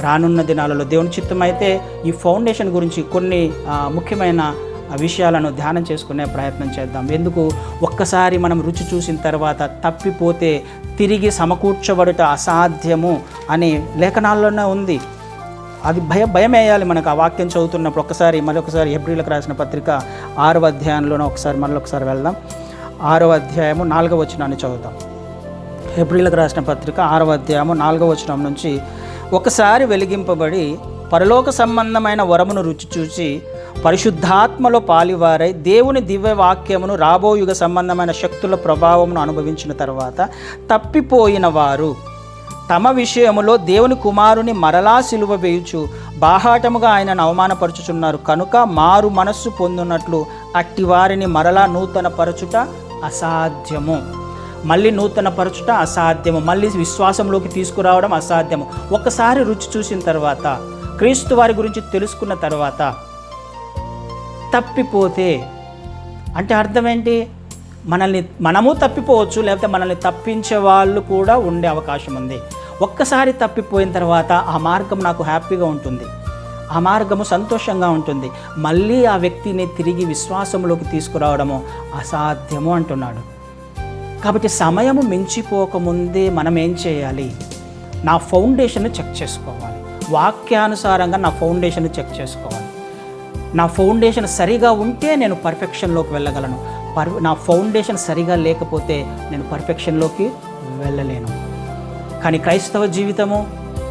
రానున్న దినాలలో దేవుని చిత్తం అయితే ఈ ఫౌండేషన్ గురించి కొన్ని ముఖ్యమైన విషయాలను ధ్యానం చేసుకునే ప్రయత్నం చేద్దాం. ఎందుకు? ఒక్కసారి మనం రుచి చూసిన తర్వాత తప్పిపోతే తిరిగి సమకూర్చబడుట అసాధ్యము అని లేఖనాల్లోనే ఉంది. అది భయ భయం వేయాలి మనకు. ఆ వాక్యం చదువుతున్నప్పుడు ఒకసారి మరొకసారి ఏప్రిల్కి రాసిన పత్రిక ఆరవ అధ్యాయంలోనే ఒకసారి మళ్ళీ ఒకసారి వెళ్దాం. ఆరవ అధ్యాయము నాలుగవ వచనాన్ని చదువుతాం. ఏప్రిల్కి రాసిన పత్రిక ఆరవ అధ్యాయము నాలుగవ వచనం నుంచి ఒకసారి వెలిగింపబడి పరలోక సంబంధమైన వరమును రుచి చూచి పరిశుద్ధాత్మలో పాలివారై దేవుని దివ్య వాక్యమును రాబో యుగ సంబంధమైన శక్తుల ప్రభావమును అనుభవించిన తర్వాత తప్పిపోయిన వారు తమ విషయములో దేవుని కుమారుని మరలా సిలువ వేయుచు బాహాటముగా ఆయనను అవమానపరుచుచున్నారు. కనుక మారు మనస్సు పొందినట్లు అట్టి వారిని మరలా నూతన పరచుట అసాధ్యము. మళ్ళీ నూతన పరచుట అసాధ్యము. మళ్ళీ విశ్వాసంలోకి తీసుకురావడం అసాధ్యము. ఒకసారి రుచి చూసిన తర్వాత క్రీస్తు వారి గురించి తెలుసుకున్న తర్వాత తప్పిపోతే అంటే అర్థం ఏంటి? మనల్ని మనము తప్పిపోవచ్చు లేకపోతే మనల్ని తప్పించే వాళ్ళు కూడా ఉండే అవకాశం ఉంది. ఒక్కసారి తప్పిపోయిన తర్వాత ఆ మార్గం నాకు హ్యాపీగా ఉంటుంది. ఆ మార్గము సంతోషంగా ఉంటుంది. మళ్ళీ ఆ వ్యక్తిని తిరిగి విశ్వాసంలోకి తీసుకురావడము అసాధ్యము అంటున్నాడు. కాబట్టి సమయము మించిపోకముందే మనం ఏం చేయాలి? నా ఫౌండేషన్ చెక్ చేసుకోవాలి. వాక్యానుసారంగా నా ఫౌండేషన్ చెక్ చేసుకోవాలి. నా ఫౌండేషన్ సరిగా ఉంటే నేను పర్ఫెక్షన్లోకి వెళ్ళగలను. పర్ నా ఫౌండేషన్ సరిగా లేకపోతే నేను పర్ఫెక్షన్లోకి వెళ్ళలేను. కానీ క్రైస్తవ జీవితము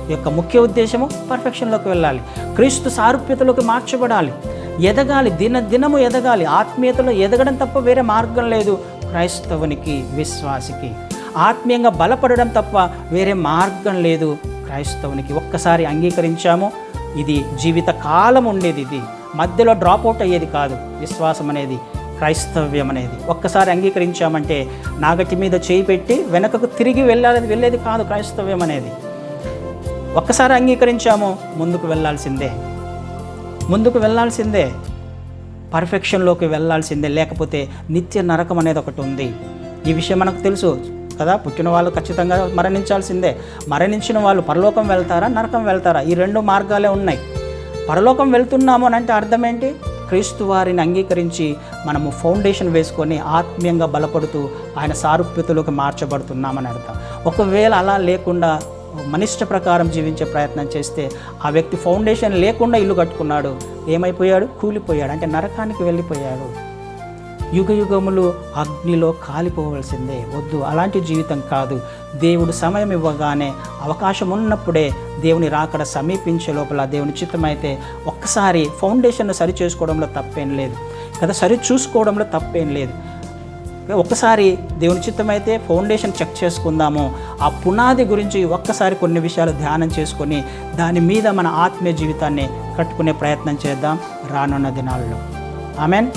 యొక్క ముఖ్య ఉద్దేశము పర్ఫెక్షన్లోకి వెళ్ళాలి. క్రీస్తు సారూప్యతలోకి మార్చబడాలి. ఎదగాలి. దిన దినము ఎదగాలి. ఆత్మీయతలో ఎదగడం తప్ప వేరే మార్గం లేదు. క్రైస్తవునికి విశ్వాసికి. ఆత్మీయంగా బలపడడం తప్ప వేరే మార్గం లేదు. క్రైస్తవునికి ఒక్కసారి అంగీకరించాము. ఇది జీవిత కాలం ఉండేది ఇది. మధ్యలో డ్రాప్ అవుట్ అయ్యేది కాదు. విశ్వాసం అనేది క్రైస్తవ్యం అనేది. ఒక్కసారి అంగీకరించామంటే నాగటి మీద చేయి పెట్టి వెనకకు తిరిగి వెళ్ళాలి వెళ్ళేది కాదు క్రైస్తవ్యం అనేది. ఒక్కసారి అంగీకరించాము. ముందుకు వెళ్ళాల్సిందే. ముందుకు వెళ్ళాల్సిందే. పర్ఫెక్షన్లోకి వెళ్ళాల్సిందే లేకపోతే నిత్య నరకం అనేది ఒకటి ఉంది. ఈ విషయం మనకు తెలుసు కదా? పుట్టిన వాళ్ళు ఖచ్చితంగా మరణించాల్సిందే. మరణించిన వాళ్ళు పరలోకం వెళ్తారా? నరకం వెళ్తారా? ఈ రెండు మార్గాలే ఉన్నాయి. పరలోకం వెళ్తున్నాము అని అంటే అర్థం ఏంటి? క్రీస్తు వారిని అంగీకరించి మనము ఫౌండేషన్ వేసుకొని ఆత్మీయంగా బలపడుతూ ఆయన సారూప్యతలోకి మార్చబడుతున్నామని అర్థం. ఒకవేళ అలా లేకుండా మనిష్ట ప్రకారం జీవించే ప్రయత్నం చేస్తే ఆ వ్యక్తి ఫౌండేషన్ లేకుండా ఇల్లు కట్టుకున్నాడు. ఏమైపోయాడు? కూలిపోయాడు. అంటే నరకానికి వెళ్ళిపోయాడు. యుగ యుగములు అగ్నిలో కాలిపోవలసిందే. వద్దు అలాంటి జీవితం కాదు. దేవుడు సమయం ఇవ్వగానే అవకాశం ఉన్నప్పుడే దేవుని రాకడ సమీపించే లోపల దేవుని చిత్తమైతే ఒక్కసారి ఫౌండేషన్ సరి చేసుకోవడంలో తప్పేం లేదు. కదా సరి చూసుకోవడంలో తప్పేం లేదు. ఒక్కసారి దేవుని చిత్తమైతే ఫౌండేషన్ చెక్ చేసుకుందాము. ఆ పునాది గురించి ఒక్కసారి కొన్ని విషయాలు ధ్యానం చేసుకొని దాని మీద మన ఆత్మీయ జీవితాన్ని కట్టుకునే ప్రయత్నం చేద్దాం రానున్న దినాల్లో. ఆమెన్.